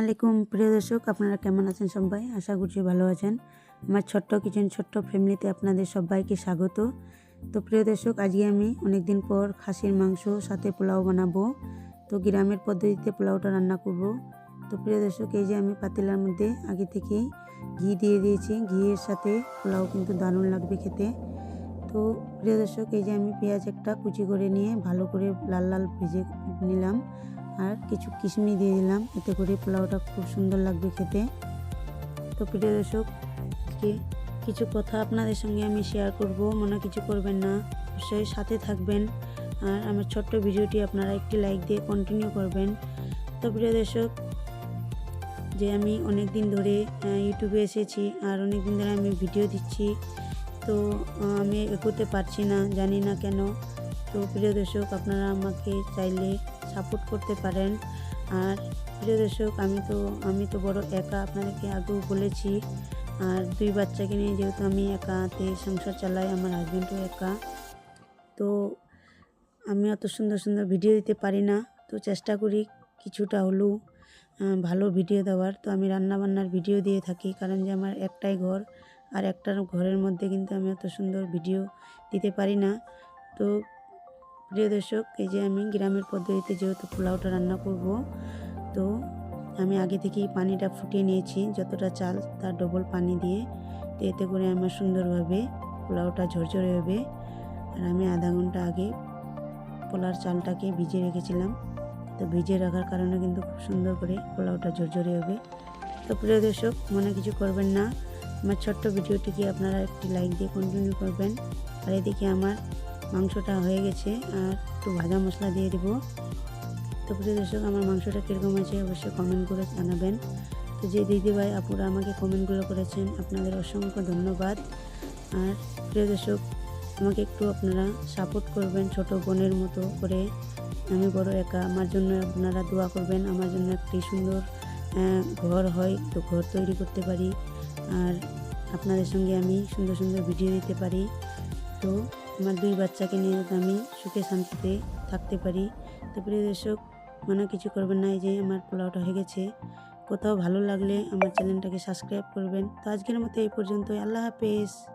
আলাইকুম। প্রিয় দর্শক, আপনারা কেমন আছেন সবাই? আশা করছি ভালো আছেন। আমার ছোট্ট কিচেন ছোট্ট ফ্যামিলিতে আপনাদের সবাইকে স্বাগত। তো প্রিয় দর্শক, আজকে আমি অনেক দিন পর খাসির মাংস সাথে পোলাও বানাবো। তো গ্রামের পদ্ধতিতে পোলাওটা রান্না করব। তো প্রিয় দর্শক, এই যে আমি পাতিলার মধ্যে আগে থেকেই ঘি দিয়ে দিয়েছি। ঘিয়ের সাথে পোলাও কিন্তু দারুণ লাগবে খেতে। তো প্রিয় দর্শক, এই যে আমি পেঁয়াজ একটা কুচি করে নিয়ে ভালো করে লাল লাল ভেজে নিলাম। আর কিছু কিশমিশ দিয়ে দিলাম। এতে করে পোলাওটা খুব সুন্দর লাগবে খেতে। তো প্রিয় দর্শক কিছু কথা আপনাদের সঙ্গে আমি শেয়ার করব। মনে কিছু করবেন না। অবশ্যই সাথে থাকবেন। আর আমার ছোট্ট ভিডিওটি আপনারা একটি লাইক দিয়ে কন্টিনিউ করবেন। তো প্রিয় দর্শক, যে আমি অনেক দিন ধরে ইউটিউবে এসেছি আর অনেক দিন ধরে আমি ভিডিও দিচ্ছি। তো আমি এগোতে পারছি না, জানি না কেন। তো প্রিয় দর্শক, আপনারা আমাকে চাইলে সাপোর্ট করতে পারেন। আর প্রিয় দর্শক, আমি তো আমি তো বড় একা আপনাদেরকে আগেও বলেছি, আর দুই বাচ্চাকে নিয়ে যেহেতু আমি একা হাতে সংসার চালাই, আমার হাজব্যান্ডও একা, তো আমি অত সুন্দর সুন্দর ভিডিও দিতে পারি না। তো চেষ্টা করি কিছুটা হলেও ভালো ভিডিও দেওয়ার। তো আমি রান্না বান্নার ভিডিও দিয়ে থাকি, কারণ যে আমার একটাই ঘর, আর একটার ঘরের মধ্যে কিন্তু আমি অত সুন্দর ভিডিও দিতে পারি না। তো প্রিয় দর্শক, এই যে আমি গ্রামের পদ্ধতিতে যেহেতু পোলাওটা রান্না করব, তো আমি আগে থেকেই পানিটা ফুটিয়ে নিয়েছি। যতটা চাল, তার ডবল পানি দিয়ে, তো এতে করে আমার সুন্দরভাবে পোলাওটা ঝরঝরে হবে। আর আমি আধা ঘণ্টা আগে পোলার চালটাকে ভিজিয়ে রেখেছিলাম। তো ভিজিয়ে রাখার কারণে কিন্তু খুব সুন্দর করে পোলাওটা ঝরঝরে হবে। তো প্রিয় দর্শক, মনে কিছু করবেন না। আমার ছোট্ট ভিডিওটিকে আপনারা একটি লাইক দিয়ে কন্টিনিউ করবেন। আর এদিকে আমার মাংসটা হয়ে গেছে, আর একটু ভাজা মশলা দিয়ে দেব। তো প্রিয় দর্শক, আমার মাংসটা কীরকম আছে অবশ্যই কমেন্ট করে জানাবেন। তো যে দিদিভাই আপুরা আমাকে কমেন্টগুলো করেছেন, আপনাদের অসংখ্য ধন্যবাদ। আর প্রিয় দর্শক, আমাকে একটু আপনারা সাপোর্ট করবেন ছোট বোনের মতো করে। আমি বড় একা, আমার জন্য আপনারা দোয়া করবেন, আমার জন্য একটি সুন্দর ঘর হয়, তো ঘর তৈরি করতে পারি। আর আপনাদের সঙ্গে আমি সুন্দর সুন্দর ভিডিও দিতে পারি। তো আমার দুই বাচ্চাকে নিয়ে যাতে আমি সুখে শান্তিতে থাকতে পারি। তারপরে দর্শক, মনে কিছু করবেন না যে আমার পোলাওটা হয়ে গেছে। কোথাও ভালো লাগলে আমার চ্যানেলটাকে সাবস্ক্রাইব করবেন। তো আজকের মতো এই পর্যন্ত আল্লাহ হাফেজ।